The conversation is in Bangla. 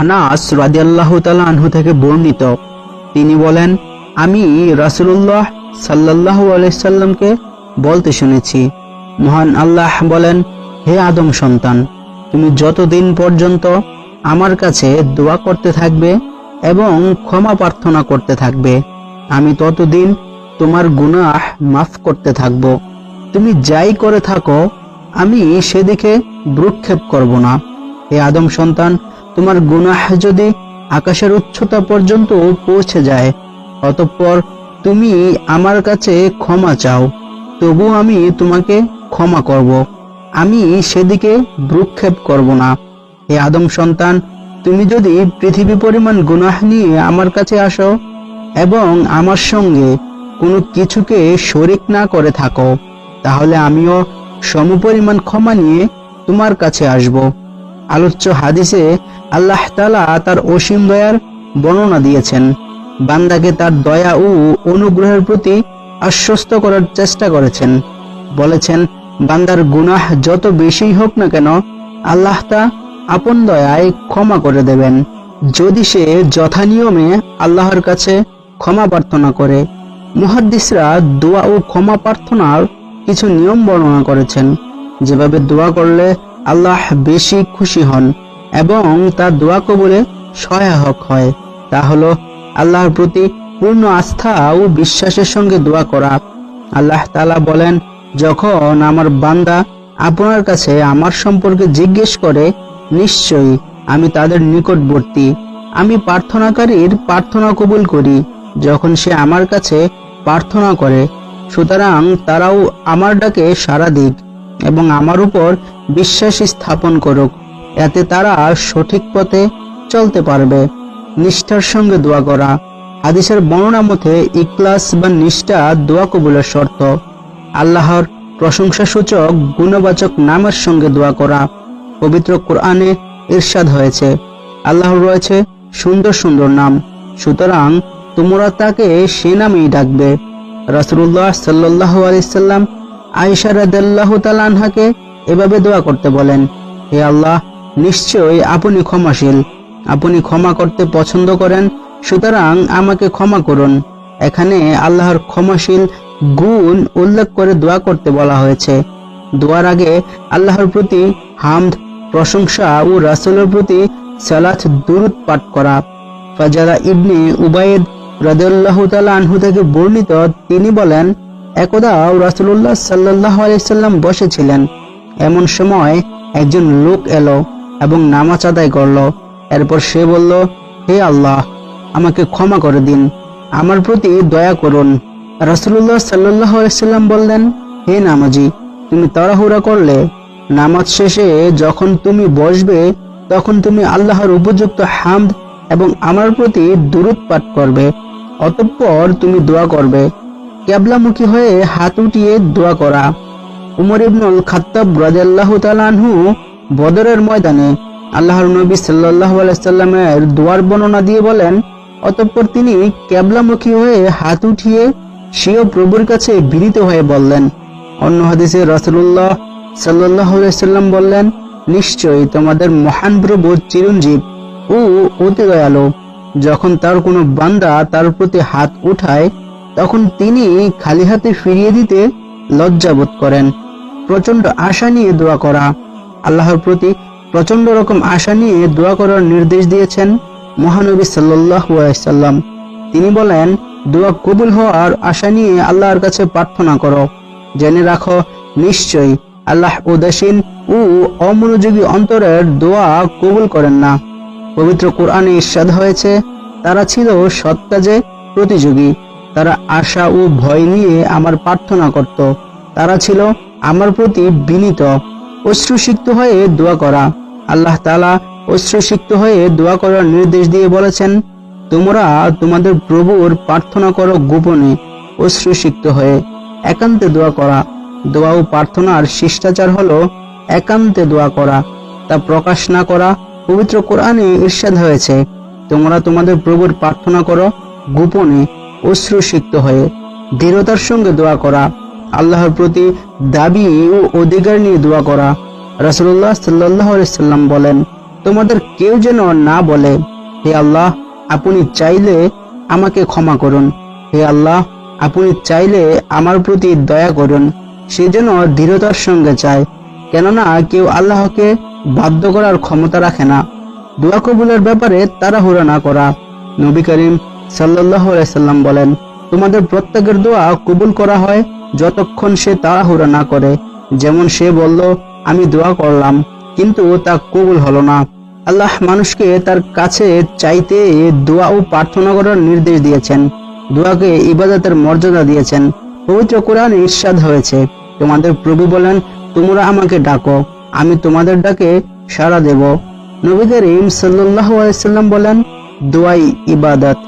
আনাস রাদিয়াল্লাহু তাআলা আনহু থেকে বর্ণিত। তিনি বলেন, আমি রাসূলুল্লাহ সাল্লাল্লাহু আলাইহি সাল্লামকে বলতে শুনেছি। মহান আল্লাহ বলেন, হে আদম সন্তান, তুমি যতদিন পর্যন্ত আমার কাছে দোয়া করতে থাকবে এবং ক্ষমা প্রার্থনা করতে থাকবে, আমি ততদিন তোমার গুনাহ মাফ করতে থাকব। তুমি যাই করে থাকো, আমি সেদিকে ভ্রুক্ষেপ করব না। হে আদম সন্তান তোমার গুনাহ যদি আকাশের উচ্চতা পর্যন্ত পৌঁছে যায়, অতঃপর তুমি আমার কাছে ক্ষমা চাও, তবু আমি তোমাকে ক্ষমা করব। আমি সেদিকে ভ্রুক্ষেপ করব না। হে আদম সন্তান, তুমি যদি পৃথিবী পরিমাণ গুনাহ নিয়ে আমার কাছে আসো এবং আমার সঙ্গে কোনো কিছুকে শরিক না করে থাকো, তাহলে আমিও সমপরিমাণ ক্ষমা নিয়ে তোমার কাছে আসব। আলোচ্য হাদিসে আল্লাহ তালা তার অসীম দয়ার বর্ণনা দিয়েছেন। বান্দাকে তার দয়া ও অনুগ্রহের প্রতি আশ্বস্ত করার চেষ্টা করেছেন। বলেছেন, বান্দার গুনাহ যত বেশি হোক না কেন, আল্লাহ তা আপন দয়ায় ক্ষমা করে দেবেন। যদি সে যথানিয়মে আল্লাহর কাছে ক্ষমা প্রার্থনা করে, মুহাদ্দিসরা দোয়া ও ক্ষমা প্রার্থনার কিছু নিয়ম বর্ণনা করেছেন। যেভাবে দোয়া করলে আল্লাহ বেশি খুশি হন এবং তার দোয়া কবুলে সহায়ক হয়। তা হলো আল্লাহর প্রতি পূর্ণ আস্থা ও বিশ্বাসের সঙ্গে দোয়া করা। আল্লাহ তাআলা বলেন, যখন আমার বান্দা আপনার কাছে আমার সম্পর্কে জিজ্ঞেস করে, নিশ্চয়ই আমি তাদের নিকটবর্তী। আমি প্রার্থনাকারীর প্রার্থনা কবুল করি। যখন সে আমার কাছে প্রার্থনা করে, সুতরাং তারাও আমার ডাকে সাড়া দিক এবং আমার উপর বিশ্বাস স্থাপন করুক, এতে তারা সঠিক পথে চলতে পারবে। নিষ্ঠার সঙ্গে দোয়া করা। হাদিসের বর্ণনা মতে ইকলাস বা নিষ্ঠা দোয়া কবুলের শর্ত। আল্লাহর প্রশংসা সূচক গুণবাচক নামের সঙ্গে দোয়া করা। পবিত্র কোরআনে ইরশাদ হয়েছে। আল্লাহর রয়েছে সুন্দর সুন্দর নাম। সুতরাং তোমরা তাকে সে নামেই ডাকবে। আলাইহি সাল্লাম আয়েশা রাদিয়াল্লাহু তাআলা আনহাকে এভাবে দোয়া করতে বলেন, হে আল্লাহ, নিশ্চয়ই আপনি ক্ষমাশীল। আপনি ক্ষমা করতে পছন্দ করেন, সুতরাং আমাকে ক্ষমা করুন। এখানে আল্লাহর ক্ষমাশীল গুণ উল্লেখ করে দোয়া করতে বলা হয়েছে। দোয়ার আগে আল্লাহর প্রতি হামদ, প্রশংসা ও রাসুলের প্রতি সালাত দুরুদ পাঠ করা। ফাজারা ইবনে উবাইদ রাদিয়াল্লাহু তাআলা আনহু থেকে বর্ণিত তিনি বলেন, একদা রাসূলুল্লাহ সাল্লাল্লাহু আলাইহি সাল্লাম বসেছিলেন। এমন সময় একজন লোক এলো এবং নামাজ আদায় করল। এরপর সে বলল, হে আল্লাহ, আমাকে ক্ষমা করে দিন। আমার প্রতি দয়া করুন। রাসূলুল্লাহ সাল্লাল্লাহু আলাইহি সাল্লাম বললেন, হে নামাজি, তুমি তাড়াহুড়া করলে। নামাজ শেষে যখন তুমি বসবে, তখন তুমি আল্লাহর উপযুক্ত হামদ এবং আমার প্রতি দুরুদ পাঠ করবে। অতঃপর তুমি দোয়া করবে। ক্যাবলামুখী হয়ে হাত উঠিয়ে দোয়া করা। উমর ইবনুল খাত্তাব তাআলা আনহু বদরের ময়দানে আল্লাহর নবী সাল্লাল্লাহু আলাইহি সাল্লামের দোয়ার বর্ণনা দিয়ে বলেন, অতঃপর তিনি ক্যাবলামুখী হয়ে হাত উঠিয়ে স্বীয় প্রভুর কাছে বিনীত হয়ে বললেন। অন্য হাদিসে রাসূলুল্লাহ সাল্লাল্লাহু আলাইহি সাল্লাম বললেন, নিশ্চয়ই তোমাদের মহান প্রভু চিরঞ্জীব ও অতি দয়ালু। যখন তার কোনো বান্দা তার প্রতি হাত উঠায়, তখন তিনি খালি হাতে ফিরিয়ে দিতে লজ্জাবোধ করেন। প্রচণ্ড আশা নিয়ে দোয়া করা। আল্লাহর প্রতি প্রচণ্ড রকম আশা নিয়ে দোয়া করার নির্দেশ দিয়েছেন মহানবী সাল্লাম। তিনি বলেন, দোয়া কবুল হওয়ার আশা নিয়ে আল্লাহর কাছে প্রার্থনা করো। জেনে রাখো, নিশ্চয়ই আল্লাহ উদাসীন ও অমনোযোগী অন্তরের দোয়া কবুল করেন না। পবিত্র কোরআনে ইরশাদ হয়েছে, তারা ছিল সৎ কাজে প্রতিযোগী। তারা আশা ও ভয় নিয়ে আমার প্রার্থনা করত। তারা ছিল আমার প্রতি বিনীত। অশ্রুসিক্ত হয়ে দোয়া করা। আল্লাহ তালা অশ্রুসিক্ত হয়ে দোয়া করার নির্দেশ দিয়ে বলেছেন, তোমরা তোমাদের প্রভুর প্রার্থনা করো গোপনে অশ্রুসিক্ত হয়ে। একান্তে দোয়া করা। দোয়া ও প্রার্থনার শিষ্টাচার হলো একান্তে দোয়া করা। তা প্রকাশ না করা পবিত্র কোরআনে ইরশাদ হয়েছে। তোমরা তোমাদের প্রভুর প্রার্থনা করো গোপনে অশ্রুসিক্ত হয়ে দৃঢ়তার সঙ্গে দোয়া করা, আল্লাহর প্রতি দাবি ও অধিকার নিয়ে দোয়া করা। সাল্লাল্লাহু সাল্লাম বলেন, তোমাদের কেউ যেন না বলে, হে আল্লাহ, আপনি চাইলে আমাকে ক্ষমা করুন। হে আল্লাহ, আপনি চাইলে আমার প্রতি দয়া করুন। সে যেন দৃঢ়তার সঙ্গে চায়, কেননা কেউ আল্লাহকে বাধ্য করার ক্ষমতা রাখে না। দোয়া কবুলের ব্যাপারে তাড়াহুড়া না করা। নবী করিম সাল্লাহ সাল্লাম বলেন, তোমাদের প্রত্যেকের দোয়া কবুল করা হয় যতক্ষণ সে তাড়াহুড়া না করে। যেমন সে বলল, আমি দোয়া করলাম, কিন্তু তা কবুল হলো না। আল্লাহ মানুষকে তার কাছে চাইতে দোয়া ও প্রার্থনা করার নির্দেশ দিয়েছেন। দোয়াকে ইবাদতের মর্যাদা দিয়েছেন। পবিত্র কোরআন ইরশাদ হয়েছে। তোমাদের প্রভু বলেন, তোমরা আমাকে ডাকো, আমি তোমাদের ডাকে সাড়া দেব। নবী করিম সাল্লাল্লাহু আলাইহি সাল্লাম বলেন, দোয়াই ইবাদত।